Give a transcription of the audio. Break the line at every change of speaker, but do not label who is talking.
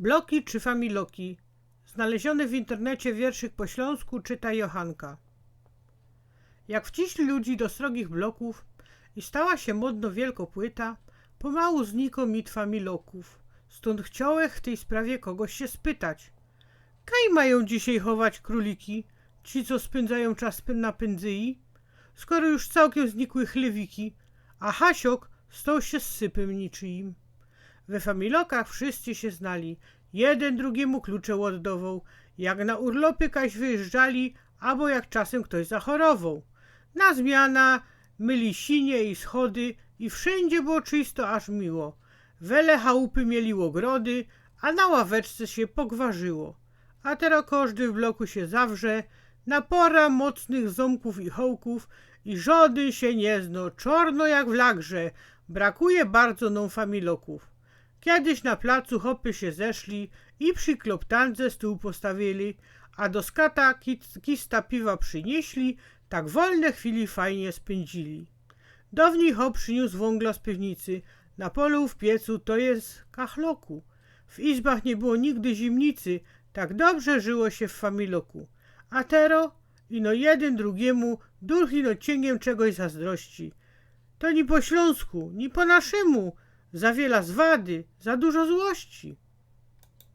Bloki czy familoki? Znaleziony w internecie wierszyk po śląsku czyta Johanka. Jak wciśli ludzi do srogich bloków i stała się modno wielko płyta, pomału zniko mit familoków. Stąd chciałech w tej sprawie kogoś się spytać. Kaj mają dzisiaj chować króliki, ci co spędzają czas na pędzyi, skoro już całkiem znikły chlewiki, a Hasiok stał się sypem niczyim. We familokach wszyscy się znali, jeden drugiemu klucze oddawał, jak na urlopy kaś wyjeżdżali, albo jak czasem ktoś zachorował. Na zmiana myli sinie i schody i wszędzie było czysto aż miło. Wele chałupy mieli ogrody, a na ławeczce się pogwarzyło. A teraz każdy w bloku się zawrze, napora mocnych ząbków i hołków i żaden się nie zno, czorno jak w lagrze, brakuje bardzo nam familoków. Kiedyś na placu hopy się zeszli i przy kloptance stół postawili, a do skata kista piwa przynieśli, tak wolne chwili fajnie spędzili. Dawniej hop przyniósł wągla z piwnicy, na polu w piecu to jest kachloku. W izbach nie było nigdy zimnicy, tak dobrze żyło się w familoku. A tero, ino jeden drugiemu, duch ino cieniem czegoś zazdrości. To ni po śląsku, ni po naszemu, za wiela zwady, za dużo złości.